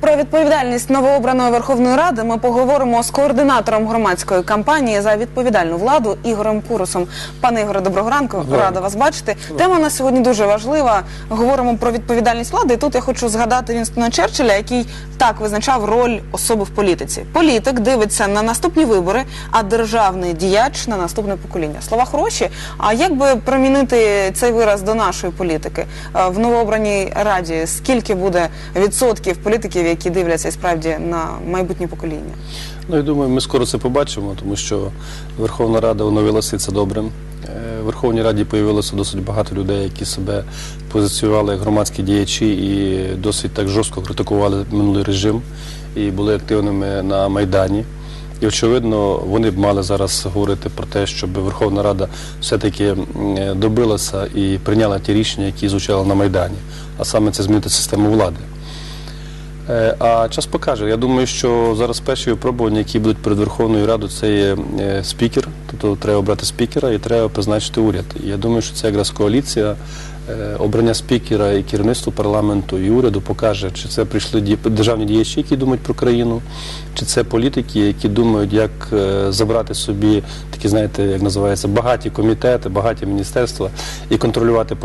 Про відповідальність новообраної Верховної Ради ми поговоримо з координатором громадської кампанії за відповідальну владу Ігорем Курусом. Пане Ігоре, доброго ранку. Рада вас бачити. Тема у нас сьогодні дуже важлива. Говоримо про відповідальність влади. І тут я хочу згадати Вінстона Черчилля, який так визначав роль особи в політиці. Політик дивиться на наступні вибори, а державний діяч на наступне покоління. Слова хороші. А як би промінити цей вираз до нашої політики Е, в новообраній раді? Скільки буде відсотків політиків, які дивляться і справді на майбутнє покоління? Ну, я думаю, ми скоро це побачимо, тому що Верховна Рада оновилася і це добре. В Верховній Раді появилося досить багато людей, які себе позиціювали як громадські діячі і досить так жорстко критикували минулий режим і були активними на Майдані. І очевидно, вони б мали зараз говорити про те, щоб Верховна Рада все-таки е, добилася і прийняла ті рішення, які звучали на Майдані, а саме це змінити систему влади. Е, А час покаже. Я думаю, що зараз перші випробування, які будуть перед Верховною Радою, це є е, спікер. Тобто треба обрати спікера і треба призначити уряд. Я думаю, що це якраз коаліція. Е, Обрання спікера і керівництво парламенту і уряду покаже, чи це прийшли державні діячі, які думають про країну, чи це політики, які думають, як е, забрати собі такі, знаєте, як називається, багаті комітети, багаті міністерства і контролювати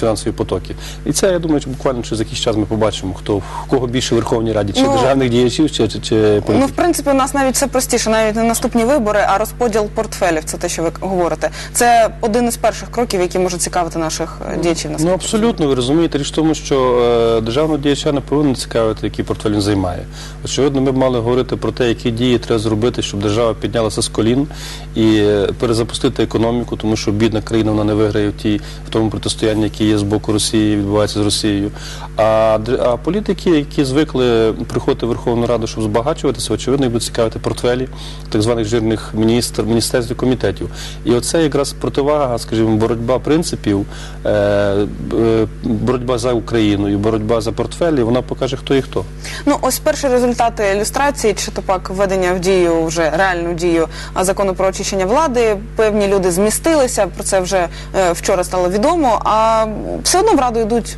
фінансові потоки. І це я думаю, що буквально через якийсь час ми побачимо, хто в кого більше в Верховній Раді, чи Ну, державних діячів, чи, чи, чи Ну, в принципі, у нас навіть все простіше, навіть не наступні вибори, а розподіл портфелів. Це те, що ви говорите. Це один із перших кроків, які можуть цікавити наших е, діячів на Ну абсолютно, ви розумієте, річ в тому, що е, державного діяча не повинен цікавити, який портфель він займає. Очевидно, ми б мали говорити про те, які дії треба зробити, щоб держава піднялася з колін і е, перезапустити економіку, тому що бідна країна вона не виграє в тій в тому протистоянні, яке є з боку Росії, відбувається з Росією. А, а політики, які звикли приходити в Верховну Раду, щоб збагачуватися, очевидно, їх будуть цікавити портфелі так званих жирних міністр, міністерств і комітетів. І оце якраз противага, скажімо, боротьба принципів, е, боротьба за Україну і боротьба за портфелі, вона покаже, хто і хто. Ну, ось перші результати ілюстрації, чи то пак введення в дію вже реальну дію закону про очищення влади. Певні люди змістилися. Про це вже е, вчора стало відомо. А все одно в раду йдуть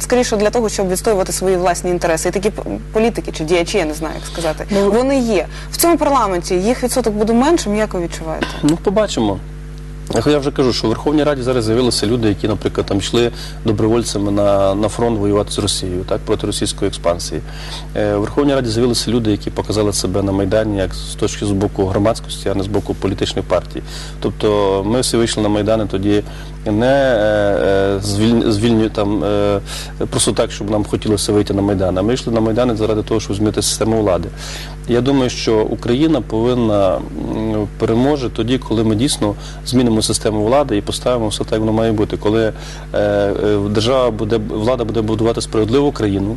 скоріше для того, щоб відстоювати свої власні інтереси. І такі політики чи діячі, я не знаю, як сказати. Вони є в цьому парламенті. Їх відсоток буде меншим. Як ви відчуваєте? Ну, побачимо. Я вже кажу, що в Верховній Раді зараз з'явилися люди, які, наприклад, там йшли добровольцями на, на фронт воювати з Росією, так, проти російської експансії. Е, в Верховній Раді з'явилися люди, які показали себе на Майдані як з точки з боку громадськості, а не з боку політичних партій. Тобто ми всі вийшли на Майдани тоді не е, е, звіль, звільню там е, просто так, щоб нам хотілося вийти на Майдан, а ми йшли на Майдани заради того, щоб змінити систему влади. Я думаю, що Україна повинна переможе тоді, коли ми дійсно змінимо систему влади і поставимо все так, як воно має бути. Коли е, е, держава буде влада буде будувати справедливу країну,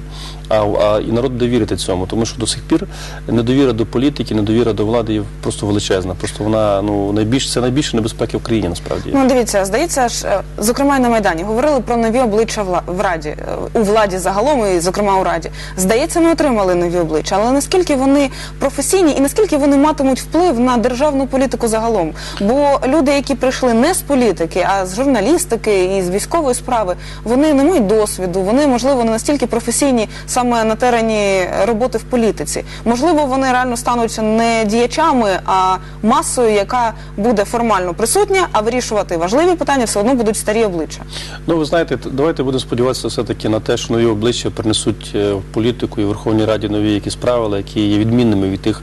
а, а і народ буде вірити цьому, тому що до сих пір недовіра до політики, недовіра до влади є просто величезна. Просто вона ну найбільш це найбільше небезпеки в країні насправді. Ну, дивіться, здається ж, е, зокрема і на Майдані, говорили про нові обличчя в Раді, у владі загалом, і зокрема у Раді. Здається, ми отримали нові обличчя, але наскільки вони професійні і наскільки вони матимуть вплив на державну політику загалом? Бо люди, які прийшли не з політики, а з журналістики і з військової справи, вони не мають досвіду, вони, можливо, не настільки професійні саме на терені роботи в політиці. Можливо, вони реально стануть не діячами, а масою, яка буде формально присутня, а вирішувати важливі питання все одно будуть старі обличчя. Ну, ви знаєте, давайте будемо сподіватися все-таки на те, що нові обличчя принесуть е, в політику і в Верховній Раді нові якісь правила, які є відмінними від тих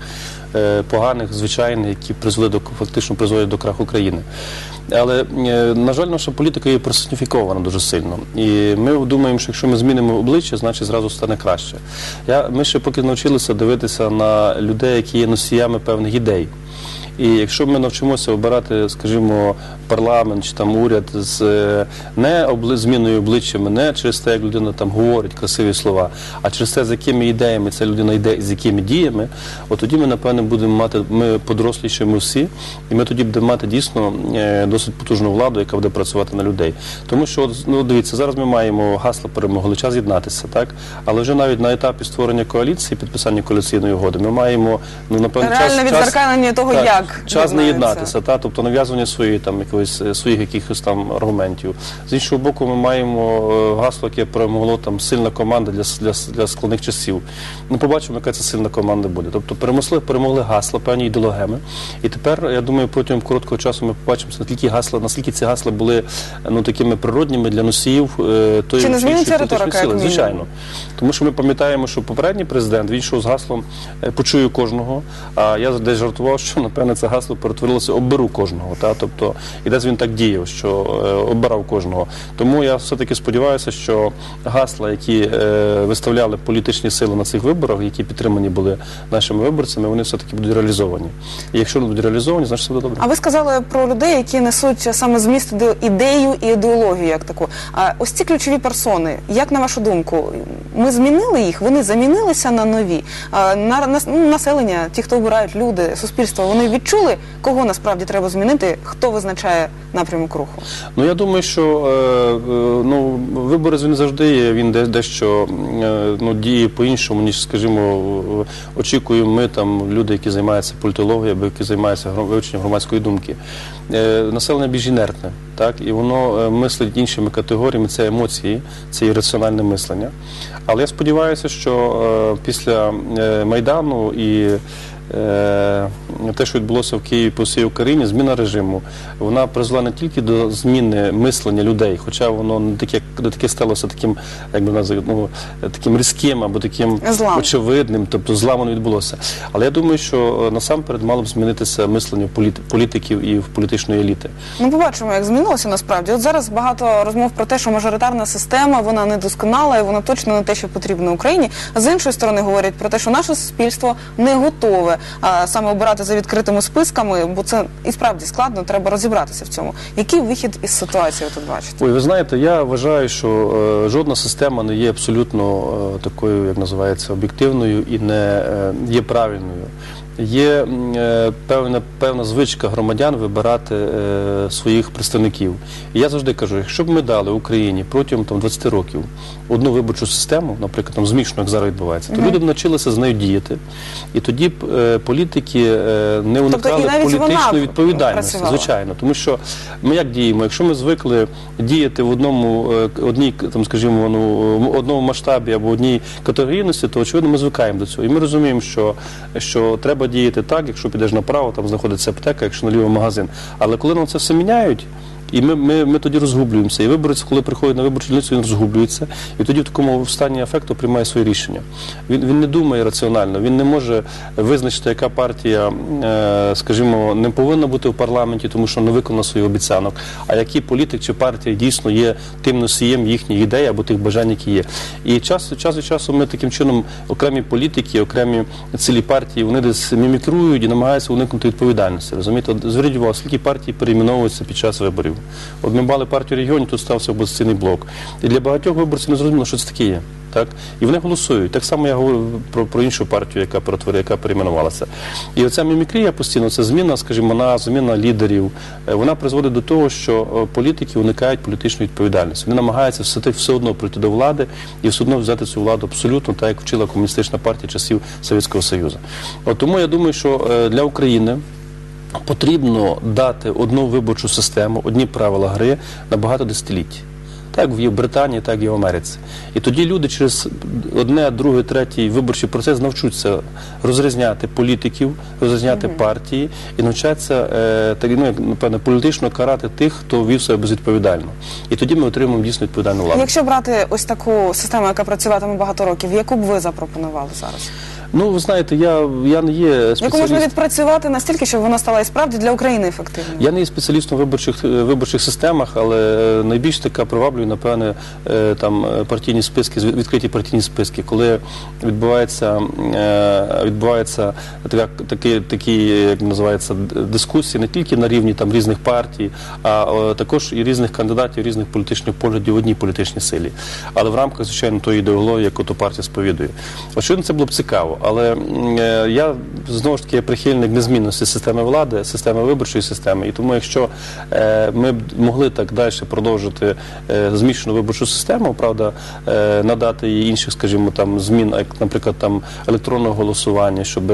е, поганих, звичайних, які призвели до фактично призводять до краху країни. Але, е, на жаль, наша політика є персоніфікована дуже сильно. І ми думаємо, що якщо ми змінимо обличчя, значить зразу стане краще. Я, ми ще поки навчилися дивитися на людей, які є носіями певних ідей. І якщо ми навчимося обирати, скажімо, парламент чи там уряд з е, не обли, зміною обличчями, не через те, як людина там говорить красиві слова, а через те, з якими ідеями ця людина йде і з якими діями, от тоді ми, напевне, будемо мати, ми подорослішаємо всі, і ми тоді будемо мати дійсно е, досить потужну владу, яка буде працювати на людей. Тому що, ну дивіться, зараз ми маємо гасло перемоги, час єднатися, так? Але вже навіть на етапі створення коаліції, підписання коаліційної угоди, ми маємо, ну, напевно, час, час, відзеркалення того, так, як час не єднатися, та тобто нав'язування своєї там якогось е, своїх якихось там аргументів. З іншого боку, ми маємо е, гасло, яке перемогло там сильна команда для, для, для складних часів. Ми побачимо, яка це сильна команда буде. Тобто перемогли, перемогли гасла, певні ідеологеми. І тепер я думаю, протягом короткого часу ми побачимо, наскільки гасла, наскільки ці гасла були ну такими природніми для носіїв е, тої Чи не зміниться риторика, сили. як? Звичайно. Тому що ми пам'ятаємо, що попередній президент він йшов з гаслом е, почую кожного. А я десь жартував, що напевне це гасло перетворилося оберу кожного. Та? Тобто, і десь він так діяв, що е, обирав кожного. Тому я все-таки сподіваюся, що гасла, які е, виставляли політичні сили на цих виборах, які підтримані були нашими виборцями, вони все-таки будуть реалізовані. І якщо вони будуть реалізовані, значить все буде добре. А ви сказали про людей, які несуть саме зміст ідею і ідеологію, як таку. А ось ці ключові персони, як на вашу думку, ми змінили їх? Вони замінилися на нові? На, ну, населення, ті, хто обирають люди, суспільство, вони відчули, кого насправді треба змінити, хто визначає напрямок руху? Ну я думаю, що е, е, ну вибори він завжди є. Він дещо е, ну діє по-іншому, ніж скажімо, очікуємо ми там люди, які займаються політологією, або які займаються вивченням громадської думки. Населення більш інертне, так і воно мислить іншими категоріями. Це емоції, це і раціональне мислення. Але я сподіваюся, що після майдану і те, що відбулося в Києві по всій Україні, зміна режиму, вона призвела не тільки до зміни мислення людей, хоча воно не таке, не таке сталося таким, як би називати, ну, таким різким або таким Злам. очевидним, тобто зла воно відбулося. Але я думаю, що е, насамперед мало б змінитися мислення політи- політиків і в політичної еліти. Ну, побачимо, як змінилося насправді. От зараз багато розмов про те, що мажоритарна система вона недосконала і вона точно не те, що потрібно Україні. А з іншої сторони говорять про те, що наше суспільство не готове саме обирати за відкритими списками, бо це і справді складно. Треба розібратися в цьому. Який вихід із ситуації ви тут бачите? Ой, ви знаєте, я вважаю, що е, жодна система не є абсолютно е, такою, як називається, об'єктивною і не е, є правильною. Є е, певна, певна звичка громадян вибирати е, своїх представників. І я завжди кажу, якщо б ми дали Україні протягом там, 20 років одну виборчу систему, наприклад, там змішно, як зараз відбувається, то люди б навчилися з нею діяти. І тоді б е, політики е, не уникали Тобто вона б політичної відповідальності. працювала? Звичайно. Тому що ми як діємо? Якщо ми звикли діяти в одному одній, там, скажімо, ну, одному масштабі або одній категорійності, то очевидно ми звикаємо до цього. І ми розуміємо, що, що треба діяти так, якщо підеш направо, там знаходиться аптека, якщо наліво магазин. Але коли нам це все міняють. І ми, ми, ми тоді розгублюємося. І виборець, коли приходить на виборчу дільницю, він розгублюється, і тоді в такому стані афекту приймає своє рішення. Він, він не думає раціонально, він не може визначити, яка партія, е, скажімо, не повинна бути в парламенті, тому що не виконала своїх обіцянок, а який політик чи партія дійсно є тим носієм їхніх ідей або тих бажань, які є. І час, від часу ми таким чином, окремі політики, окремі цілі партії, вони десь мімікрують і намагаються уникнути відповідальності. Розумієте, зверніть увагу, скільки партій перейменовуються під час виборів. От ми мали партію регіонів, тут стався опозиційний блок. І для багатьох виборців не зрозуміло, що це таке є. Так? І вони голосують. Так само я говорю про, про іншу партію, яка перетворила, яка перейменувалася. І оця мімікрія постійно, це зміна, скажімо, на зміна лідерів. е, Вона призводить до того, що е, політики уникають політичної відповідальності. Вони намагаються все, все одно прийти до влади і все одно взяти цю владу абсолютно так, як вчила комуністична партія часів Совєтського Союзу. От тому я думаю, що е, для України. Потрібно дати одну виборчу систему, одні правила гри на багато десятиліть. Так в Британії, так і в Америці. І тоді люди через одне, друге, третій виборчий процес навчуться розрізняти політиків, розрізняти партії і навчаться е, так, ну, напевно, політично карати тих, хто вів себе безвідповідально. І тоді ми отримаємо дійсно відповідальну владу. Якщо брати ось таку систему, яка працюватиме багато років, яку б ви запропонували зараз? Ну, ви знаєте, я, я не є Яку можна спеціаліст. відпрацювати настільки, щоб вона стала і справді для України ефективною? Я не є спеціалістом в виборчих, е, виборчих системах, але е, найбільш така приваблює, напевне, е, там е, партійні списки, звід- відкриті партійні списки, коли відбувається, е, відбувається така, такі, такі, як називається, д- дискусії не тільки на рівні там різних партій, а е, також і різних кандидатів, різних політичних поглядів в одній політичній силі. Але в рамках, звичайно, тої ідеології, яку то партія сповідує. Очевидно, це було б цікаво. Але е, я знову ж таки прихильник незмінності системи влади, системи виборчої системи. І тому, якщо е, ми б могли так далі продовжити е, змішану виборчу систему, правда, надати їй інших, скажімо, там змін, як, наприклад, там електронного голосування, щоб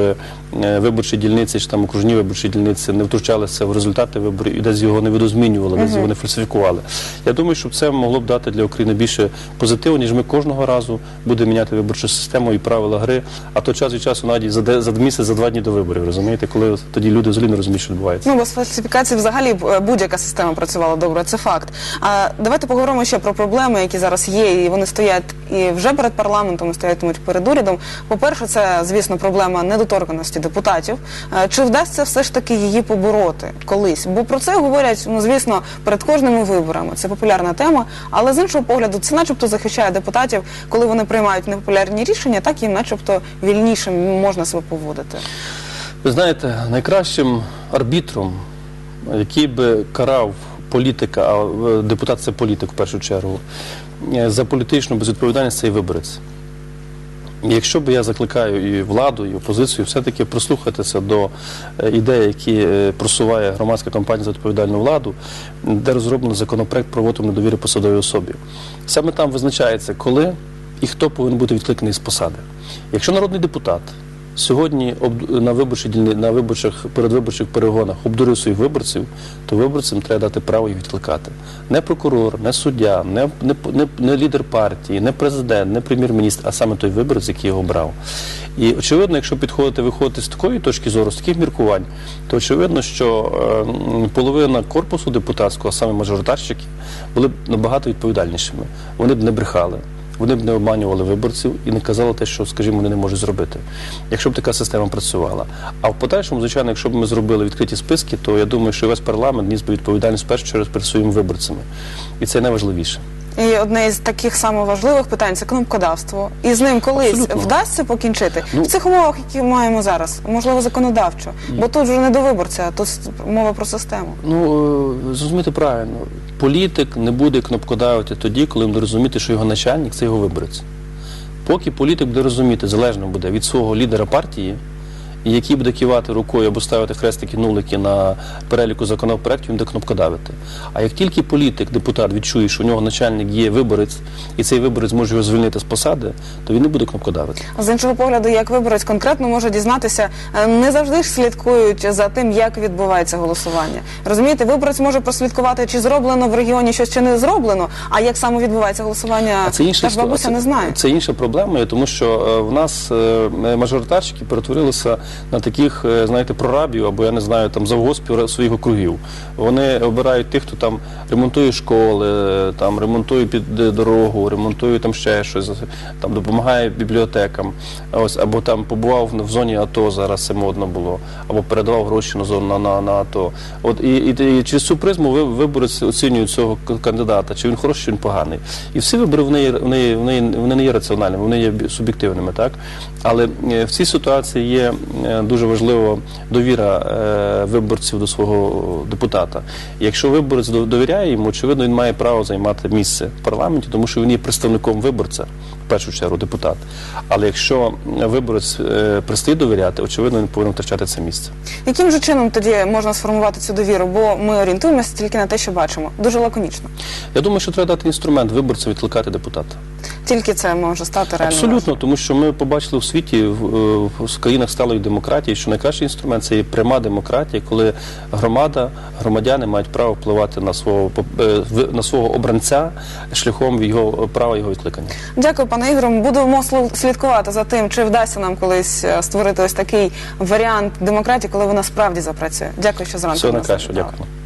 виборчі дільниці чи там окружні виборчі дільниці не втручалися в результати виборів і десь його не видозмінювали, десь його не фальсифікували. Я думаю, що це могло б дати для України більше позитиву, ніж ми кожного разу будемо міняти виборчу систему і правила гри. А то час від часу навіть за, де- за місяць, за два дні до виборів, розумієте, коли тоді люди взагалі не розуміють, що відбувається. Ну, без фальсифікації взагалі е, будь-яка система працювала добре, це факт. А давайте поговоримо ще про проблеми, які зараз є, і вони стоять і вже перед парламентом, і стоятимуть перед урядом. По-перше, це, звісно, проблема недоторканості депутатів. Е, Чи вдасться все ж таки її побороти колись? Бо про це говорять, ну звісно, перед кожними виборами. Це популярна тема, але з іншого погляду, це начебто захищає депутатів, коли вони приймають непопулярні рішення, так їм начебто вільніше можна себе поводити. Ви знаєте, найкращим арбітром, який би карав політика, а е, депутат це політик в першу чергу, е, за політичну безвідповідальність це і виборець. Якщо б я закликаю і владу, і опозицію все-таки прислухатися до е, ідей, які просуває громадська компанія за відповідальну владу, де розроблено законопроект про вотум недовіри посадовій особі. Саме там визначається, коли і хто повинен бути відкликаний з посади. Якщо народний депутат сьогодні на виборчих передвиборчих перегонах обдурив своїх виборців, то виборцям треба дати право їх відкликати. Не прокурор, не суддя, не, не, не, не лідер партії, не президент, не прем'єр-міністр, а саме той виборець, який його обрав. І очевидно, якщо підходити, виходити з такої точки зору, з таких міркувань, то очевидно, що е, половина корпусу депутатського, а саме мажоритарщики, були б набагато відповідальнішими. Вони б не брехали. Вони б не обманювали виборців і не казали те, що, скажімо, вони не можуть зробити, якщо б така система працювала. А в подальшому, звичайно, якщо б ми зробили відкриті списки, то я думаю, що весь парламент ніс би відповідальність в першу чергу перед своїми виборцями. І це найважливіше. І одне із таких самоважливих питань це кнопкодавство. І з ним колись Абсолютно. вдасться покінчити Ну- в цих умовах, які маємо зараз, можливо, законодавчо. Бо тут вже не до виборця, тут мова про систему. Ну, е, зрозуміти правильно, політик не буде кнопкодавити тоді, коли буде розуміти, що його начальник це його виборець. Поки політик буде розуміти, залежно буде від свого лідера партії, який буде кивати рукою або ставити хрестики, нулики на переліку законопроектів, він буде кнопкодавити. А як тільки політик, депутат відчує, що у нього начальник є виборець, і цей виборець може його звільнити з посади, то він не буде кнопкодавити. З іншого погляду, як виборець конкретно може дізнатися, е, не завжди ж слідкують за тим, як відбувається голосування. Розумієте, виборець може прослідкувати, чи зроблено в регіоні щось чи не зроблено, а як саме відбувається голосування, А це інша бабуся не знає. Це інша проблема, тому що е, в нас е, мажоритарщики перетворилися на таких, е, знаєте, прорабів або я не знаю, там завгоспів своїх округів. Вони обирають тих, хто там ремонтує школи, там ремонтує під е, дорогу, ремонтує там ще щось, там допомагає бібліотекам. Ось або там побував в зоні АТО, зараз це модно було, або передавав гроші на зону на, на, на АТО. От і, і, і через цю призму ви- виборець оцінює цього кандидата, чи він хороший, чи він поганий. І всі вибори вони, є- вони, є- вони, є- вони не є раціональними, вони є суб'єктивними, так? Але е, в цій ситуації є дуже важлива довіра е, виборців до свого депутата. Якщо виборець довіряє йому, очевидно, він має право займати місце в парламенті, тому що він є представником виборця, в першу чергу депутат. Але якщо виборець е, перестає довіряти, очевидно, він повинен втрачати це місце. Яким же чином тоді можна сформувати цю довіру? Бо ми орієнтуємося тільки на те, що бачимо. Дуже лаконічно. Я думаю, що треба дати інструмент виборця відкликати депутата. Тільки це може стати реальним. Абсолютно, тому що ми побачили в світі в, е, в країнах сталої демократії, що найкращий інструмент це є пряма демократія, коли громада, громадяни мають право впливати на свого е, на свого обранця шляхом його права його відкликання. Дякую, пане Ігорю. Будемо слідкувати за тим, чи вдасться нам колись е, створити ось такий варіант демократії, коли вона справді запрацює. Дякую, що зранку. Найкращого, завітали. дякую.